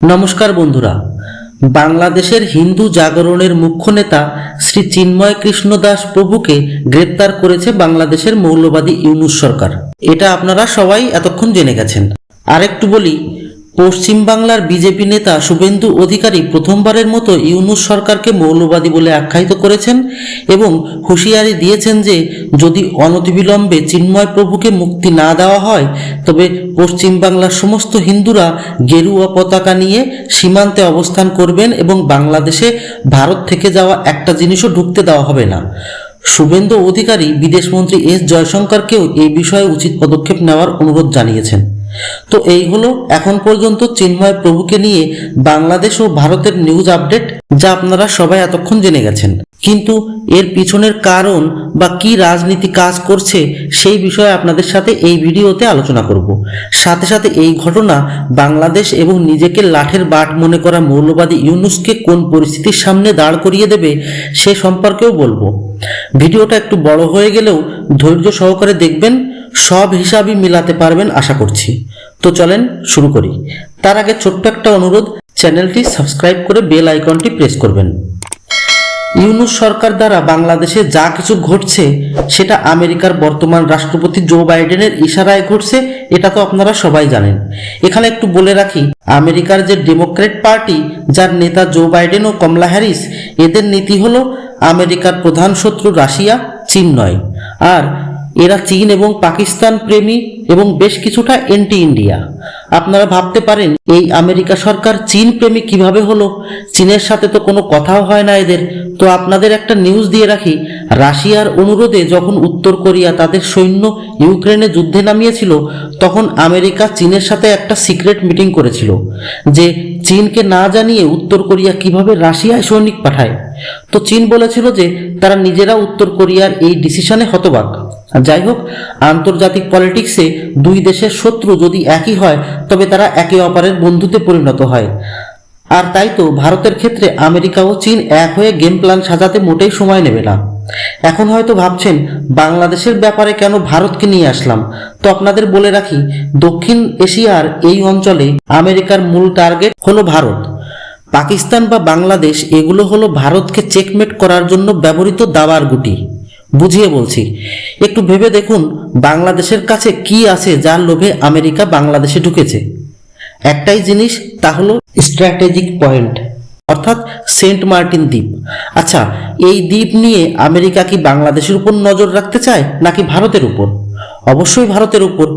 নমস্কার বন্ধুরা। বাংলাদেশের হিন্দু জাগরণের মুখ্য নেতা শ্রী চিন্ময় কৃষ্ণ দাস প্রভুকে গ্রেপ্তার করেছে বাংলাদেশের মৌলবাদী ইউনুস সরকার। এটা আপনারা সবাই এতক্ষণ জেনে গেছেন। আরেকটু বলি পশ্চিমবাংলার বিজেপি নেতা শুভেন্দু অধিকারী প্রথমবারের মতো ইউনুস সরকারকে মৌলবাদী বলে আখ্যায়িত করেছেন এবং হুঁশিয়ারি দিয়েছেন যে, যদি অনতিবিলম্বে চিন্ময় প্রভুকে মুক্তি না দেওয়া হয়, তবে পশ্চিমবাংলার সমস্ত হিন্দুরা গেরুয়া পতাকা নিয়ে সীমান্তে অবস্থান করবেন এবং বাংলাদেশে ভারত থেকে যাওয়া একটা জিনিসও ঢুকতে দেওয়া হবে না। শুভেন্দু অধিকারী বিদেশমন্ত্রী এস জয়শঙ্করকেও এই বিষয়ে উচিত পদক্ষেপ নেওয়ার অনুরোধ জানিয়েছেন। তো এই হলো এখন পর্যন্ত চিন্ময় প্রভুকে নিয়ে বাংলাদেশ ও ভারতের নিউজ আপডেট যা আপনারা সবাই এতক্ষণ জেনে গেছেন। কিন্তু এর পিছনের কারণ বা কি রাজনীতি কাজ করছে সেই বিষয়ে আপনাদের সাথে এই ভিডিওতে আলোচনা করব। সাথে সাথে এই ঘটনা বাংলাদেশ এবং নিজেকে লাঠের বাট মনে করা মৌলবাদী ইউনুসকে কোন পরিস্থিতির সামনে দাঁড় করিয়ে দেবে সে সম্পর্কেও বলব। ভিডিওটা একটু বড় হয়ে গেলেও ধৈর্য সহকারে দেখবেন সব হিসাবই মিলাতে পারবেন আশা করছি। তো চলেন শুরু করি। তার আগে ছোট্ট একটা অনুরোধ, চ্যানেলটি সাবস্ক্রাইব করে বেল আইকনটি প্রেস করবেন। ইউনুস সরকার দ্বারা বাংলাদেশে যা কিছু ঘটছে, সেটা আমেরিকার বর্তমান রাষ্ট্রপতি জো বাইডেনের ইশারায় ঘটছে, এটা তো আপনারা সবাই জানেন। এখানে একটু বলে রাখি, আমেরিকার যে ডেমোক্রেট পার্টি, যার নেতা জো বাইডেন ও কমলা হ্যারিস, এদের নীতি হলো, আমেরিকার প্রধান শত্রু রাশিয়া, চীন নয়। আর এরা চীন এবং পাকিস্তান প্রেমী এবং বেশ কিছুটা এন্টি ইন্ডিয়া আপনারা ভাবতে পারেন, এই আমেরিকা সরকার চীন প্রেমী কীভাবে হলো? চীনের সাথে তো কোনো কথাও হয় না এদের। তো আপনাদের একটা নিউজ দিয়ে রাখি, রাশিয়ার অনুরোধে যখন উত্তর কোরিয়া তাদের সৈন্য ইউক্রেনে যুদ্ধে নামিয়েছিল, তখন আমেরিকা চীনের সাথে একটা সিক্রেট মিটিং করেছিল, যে চীনকে না জানিয়ে উত্তর কোরিয়া কীভাবে রাশিয়ায় সৈনিক পাঠায়। তো চীন বলেছিল যে তারা নিজেরা উত্তর কোরিয়ার এই ডিসিশনে হতবাক। যাই হোক, আন্তর্জাতিক পলিটিক্সে দুই দেশের শত্রু যদি একই হয়, তবে তারা একে অপরের বন্ধুতে পরিণত হয়। আর তাই তো ভারতের ক্ষেত্রে আমেরিকা ও চীন এক হয়ে গেম প্ল্যান সাজাতে মোটেই সময় নেবে না। এখন হয়তো ভাবছেন, বাংলাদেশের ব্যাপারে কেন ভারতকে নিয়ে আসলাম? তো আপনাদের বলে রাখি, দক্ষিণ এশিয়ার এই অঞ্চলে আমেরিকার মূল টার্গেট হলো ভারত। পাকিস্তান বা বাংলাদেশ, এগুলো হলো ভারতকে চেকমেট করার জন্য ব্যবহৃত দাবার গুটি। বুঝিয়ে বলছি। একটু ভেবে দেখুন বাংলাদেশের কাছে কি আছে যার লোভে আমেরিকা বাংলাদেশে ঢুকেছে। একটাই জিনিস, তা হলো স্ট্র্যাটেজিক পয়েন্ট অর্থাৎ সেন্ট মার্টিন দ্বীপ। আচ্ছা এই দ্বীপ নিয়ে আমেরিকা কি বাংলাদেশের উপর নজর রাখতে চায় নাকি ভারতের উপর? অবশ্যই ভারতের উপর।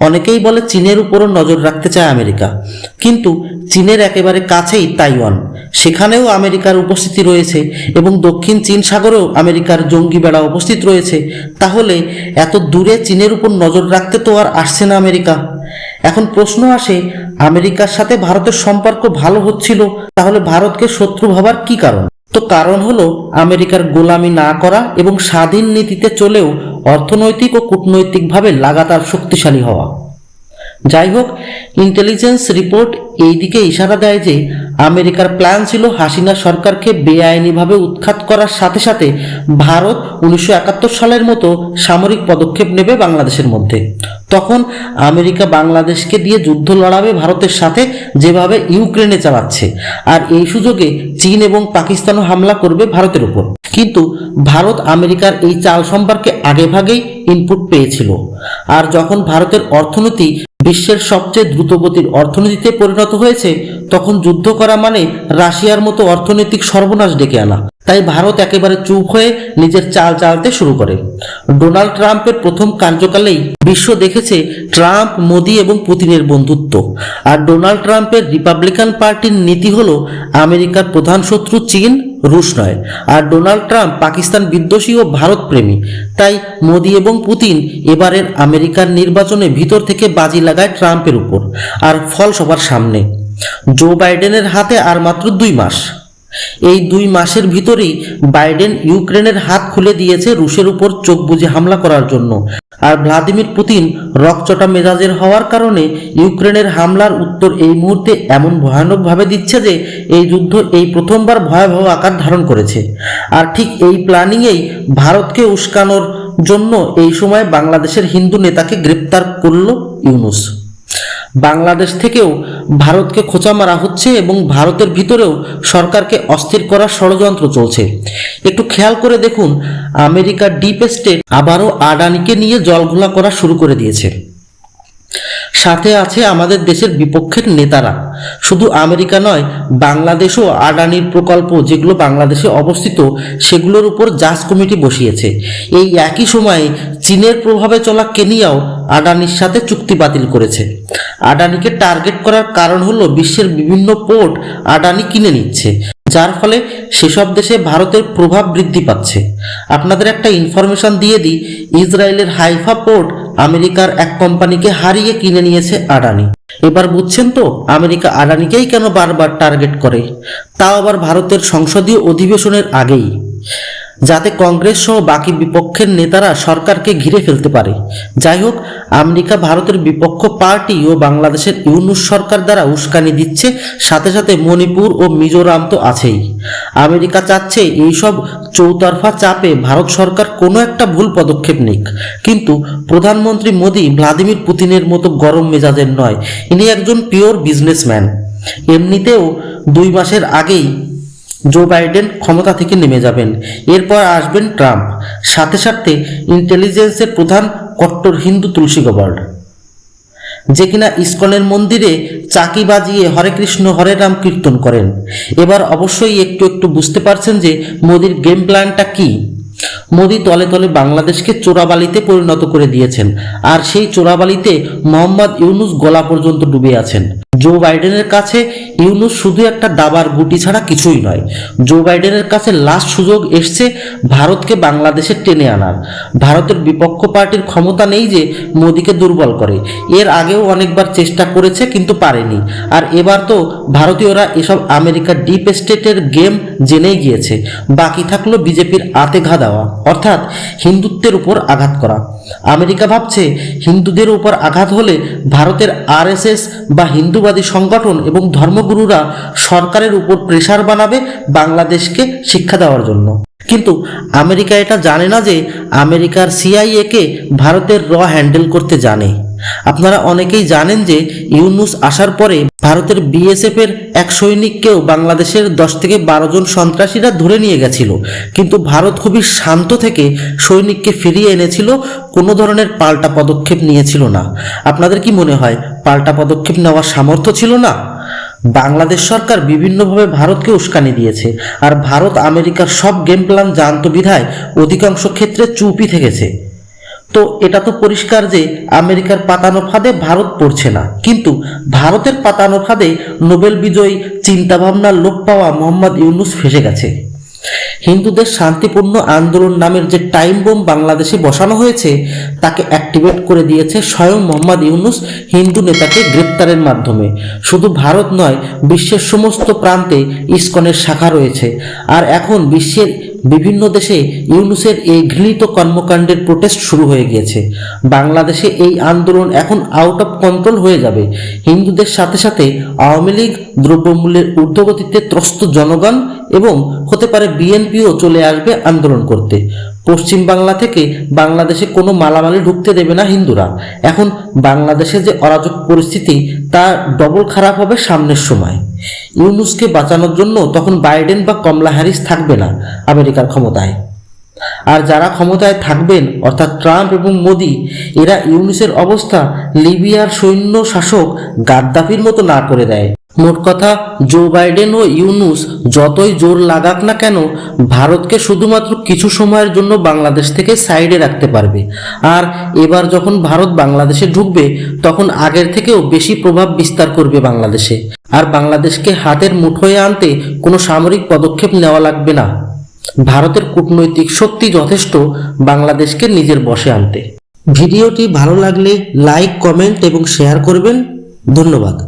অনেকেই বলে চীনের উপরও নজর রাখতে চায় আমেরিকা। কিন্তু চীনের একেবারে কাছেই তাইওয়ান। সেখানেও আমেরিকার উপস্থিতি রয়েছে এবং দক্ষিণ চীন সাগরেও আমেরিকার জঙ্গি বেড়া উপস্থিত রয়েছে। তাহলে এত দূরে চীনের উপর নজর রাখতে তো আর আসছে না আমেরিকা। এখন প্রশ্ন আসে, আমেরিকার সাথে ভারতের সম্পর্ক ভালো হচ্ছিল? তাহলে ভারতকে শত্রু ভাবার কি কারণ? তো কারণ হলো, আমেরিকার গোলামি না করা এবং স্বাধীন নীতিতে চলেও অর্থনৈতিক ও কূটনৈতিকভাবে লাগাতার শক্তিশালী হওয়া। যাই হোক ইন্টেলিজেন্স রিপোর্ট এই দিকে ইশারা দেয় যে, আমেরিকার প্ল্যান ছিল হাসিনা সরকারকে বেআইনিভাবে উৎখাত করার সাথে সাথে ভারত উনিশশো একাত্তর সালের মতো সামরিক পদক্ষেপ নেবে বাংলাদেশের মধ্যে। তখন আমেরিকা বাংলাদেশকে দিয়ে যুদ্ধ লড়াবে ভারতের সাথে, যেভাবে ইউক্রেনে চালাচ্ছে। আর এই সুযোগে চীন এবং পাকিস্তানও হামলা করবে ভারতের উপর। কিন্তু ভারত আমেরিকার এই চাল সম্পর্কে আগেভাগেই ইনপুট পেয়েছিল। আর যখন ভারতের অর্থনীতি বিশ্বের সবচেয়ে দ্রুতগতির অর্থনীতিতে পরিণত হয়েছে, তখন যুদ্ধ করা মানে রাশিয়ার মতো অর্থনৈতিক সর্বনাশ ডেকে আনা। তাই ভারত একেবারে চুপ হয়ে নিজের চাল চালতে শুরু করে। ডোনাল্ড ট্রাম্পের প্রথম কার্যকালেই বিশ্ব দেখেছে ট্রাম্প, মোদি এবং পুতিনের বন্ধুত্ব। আর ডোনাল্ড ট্রাম্পের রিপাবলিকান পার্টির নীতি হলো আমেরিকার প্রধান শত্রু চীন রুশ নয়। আর ডোনাল্ড ট্রাম্প পাকিস্তান বিদ্বেষী ও ভারত প্রেমী তাই মোদি এবং পুতিন এবারের আমেরিকার নির্বাচনে ভিতর থেকে বাজি লাগায় ট্রাম্পের উপর। আর ফল সবার সামনে। জো বাইডেনের হাতে আর মাত্র দুই মাস। এই দুই মাসের ভিতরেই বাইডেন ইউক্রেনের হাত খুলে দিয়েছে রুশের উপর চোখ বুজে হামলা করার জন্য। আর ভ্লাদিমির পুতিন রকচটা মেজাজের হওয়ার কারণে ইউক্রেনের হামলার উত্তর এই মুহূর্তে এমন ভয়ানকভাবে দিচ্ছে যে এই যুদ্ধ এই প্রথমবার ভয়াবহ আকার ধারণ করেছে। আর ঠিক এই প্ল্যানিংয়েই ভারতকে উস্কানোর জন্য এই সময় বাংলাদেশের হিন্দু নেতাকে গ্রেপ্তার করল ইউনুস। বাংলাদেশ থেকেও ভারতকে খোঁচা মারা হচ্ছে এবং ভারতের ভিতরেও সরকারকে অস্থির করার ষড়যন্ত্র চলছে। একটু খেয়াল করে দেখুন আমেরিকার ডিপ স্টেট আবারও আডানিকে নিয়ে জলঘোলা করা শুরু করে দিয়েছে। সাথে আছে আমাদের দেশের বিপক্ষের নেতারা। শুধু আমেরিকা নয় বাংলাদেশও আডানির প্রকল্প যেগুলো বাংলাদেশে অবস্থিত, সেগুলোর উপর জাজ কমিটি বসিয়েছে। এই একই সময়ে চীনের প্রভাবে চলা কেনিয়াও আডানির সাথে চুক্তি বাতিল করেছে। আডানিকে টার্গেট করার কারণ হলো বিশ্বের বিভিন্ন পোর্ট আডানি কিনে নিচ্ছে। যার ফলে সেসব দেশে ভারতের প্রভাব বৃদ্ধি পাচ্ছে। আপনাদের একটা ইনফরমেশন দিয়ে দিই, ইসরায়েলের হাইফা পোর্ট আমেরিকার এক কোম্পানিকে হারিয়ে কিনে নিয়েছে আডানি এবার বুঝছেন তো, আমেরিকা আডানিকেই কেন বারবার টার্গেট করে? তাও আবার ভারতের সংসদীয় অধিবেশনের আগেই। যাতে কংগ্রেস সহ বাকি বিপক্ষের নেতারা সরকারকে ঘিরে ফেলতে পারে। যাই হোক, আমেরিকা ভারতের বিপক্ষ পার্টি ও বাংলাদেশের ইউনুস সরকার দ্বারা উস্কানি দিচ্ছে, সাথে সাথে মণিপুর ও মিজোরাম তো আছেই। আমেরিকা চাচ্ছে এইসব চৌতরফা চাপে ভারত সরকার কোনো একটা ভুল পদক্ষেপ নিক। কিন্তু প্রধানমন্ত্রী মোদী ভ্লাদিমির পুতিনের মতো গরম মেজাজের নয়। ইনি একজন পিওর বিজনেসম্যান। এমনিতেও দুই মাসের আগেই জো বাইডেন ক্ষমতা থেকে নেমে যাবেন। এরপর আসবেন ট্রাম্প। সাথে সাথে ইন্টেলিজেন্সের প্রধান কট্টর হিন্দু তুলসী গবার্ড যে কিনা ইস্কনের মন্দিরে চাকি বাজিয়ে হরে কৃষ্ণ, হরে রাম কীর্তন করেন। এবার অবশ্যই একটু একটু বুঝতে পারছেন যে মোদির গেম প্ল্যানটা কি। মোদি তলে তলে বাংলাদেশকে চোরাবালিতে পরিণত করে দিয়েছেন, আর সেই চোরাবালিতে মোহাম্মদ ইউনুস গলা পর্যন্ত ডুবে আছেন। জো বাইডেনের কাছে ইউনুস শুধু একটা দাবার গুটি ছাড়া কিছুই নয়, জো বাইডেনের কাছে লাস্ট সুযোগ এসছে ভারতকে বাংলাদেশে টেনে আনার। ভারতের বিপক্ষ পার্টির ক্ষমতা নেই যে মোদিকে দুর্বল করে। এর আগেও অনেকবার চেষ্টা করেছে কিন্তু পারেনি, আর এবার তো ভারতীয়রা এসব আমেরিকার ডিপ স্টেটের গেম জেনেই গিয়েছে। বাকি থাকল বিজেপির আতে ঘা দেওয়া, অর্থাৎ হিন্দুত্বের উপর আঘাত করা। আমেরিকা ভাবছে হিন্দুদের উপর আঘাত হলে ভারতের আরএসএস বা হিন্দুবাদী সংগঠন এবং ধর্মগুরুরা সরকারের উপর প্রেশার বানাবে বাংলাদেশকে শিক্ষা দেওয়ার জন্য। কিন্তু আমেরিকা এটা জানে না যে আমেরিকার সিআইএকে ভারতের র হ্যান্ডেল করতে জানে। আপনারা অনেকেই জানেন যে ইউনুস আসার পরে ভারতের বিএসএফ এর এক সৈনিককেও বাংলাদেশের দশ থেকে বারো জন সন্ত্রাসীরা ধরে নিয়ে গেছিল। কিন্তু ভারত খুবই শান্ত থেকে সৈনিককে ফিরিয়ে এনেছিল, কোনো ধরনের পাল্টা পদক্ষেপ নিয়েছিল না। আপনাদের কি মনে হয়, পাল্টা পদক্ষেপ নেওয়ার সামর্থ্য ছিল না? বাংলাদেশ সরকার বিভিন্নভাবে ভারতকে উস্কানি দিয়েছে, আর ভারত আমেরিকার সব গেম প্ল্যান জানত বিধায় অধিকাংশ ক্ষেত্রে চুপই থেকেছে। তো এটা তো পরিষ্কার যে আমেরিকার পাতানো ফাঁদে ভারত পড়ছে না। কিন্তু ভারতের পাতানো ফাঁদে নোবেল বিজয়ী চিন্তাভাবনার লোপ পাওয়া মোহাম্মদ ইউনুস ফেসে গেছে। হিন্দুদের শান্তিপূর্ণ আন্দোলন নামের যে টাইম বোম বাংলাদেশে বসানো হয়েছে, তাকে অ্যাক্টিভেট করে দিয়েছে স্বয়ং মোহাম্মদ ইউনুস হিন্দু নেতাকে গ্রেপ্তারের মাধ্যমে। শুধু ভারত নয়, বিশ্বের সমস্ত প্রান্তে ইসকনের শাখা রয়েছে। আর এখন বিশ্বের বিভিন্ন দেশে ইউনুসের এই ঘৃণিত কর্মকাণ্ডের প্রোটেস্ট শুরু হয়ে গিয়েছে। বাংলাদেশে এই আন্দোলন এখন আউট অফ কন্ট্রোল হয়ে যাবে। হিন্দুদের সাথে সাথে আওয়ামী লীগ দ্রব্যমূল্যের ঊর্ধ্বগতিতে ত্রস্ত জনগণ এবং হতে পারে বিএনপিও চলে আসবে আন্দোলন করতে। পশ্চিম বাংলা থেকে বাংলাদেশে কোনো মালামালি ঢুকতে দেবে না হিন্দুরা। এখন বাংলাদেশে যে অরাজক পরিস্থিতি, তা ডবল খারাপ হবে সামনের সময়। ইউনুসকে বাঁচানোর জন্য তখন বাইডেন বা কমলা হ্যারিস থাকবে না আমেরিকার ক্ষমতায়। আর যারা ক্ষমতায় থাকবেন, অর্থাৎ ট্রাম্প এবং মোদি, এরা ইউনুসের অবস্থা লিবিয়ার সৈন্য শাসক গাদ্দাফির মতো না করে দেয়। মোট কথা, জো বাইডেন ও ইউনুস যতই জোর লাগাক না কেন, ভারতকে শুধুমাত্র কিছু সময়ের জন্য বাংলাদেশ থেকে সাইডে রাখতে পারবে। আর এবার যখন ভারত বাংলাদেশে ঢুকবে, তখন আগের থেকেও বেশি প্রভাব বিস্তার করবে বাংলাদেশে। আর বাংলাদেশকে হাতের মুঠোয় আনতে কোনো সামরিক পদক্ষেপ নেওয়া লাগবে না। ভারতের কূটনৈতিক শক্তি যথেষ্ট, বাংলাদেশকে নিজের বশে আনতে। ভিডিওটি ভালো লাগলে লাইক, কমেন্ট এবং শেয়ার করবেন। ধন্যবাদ।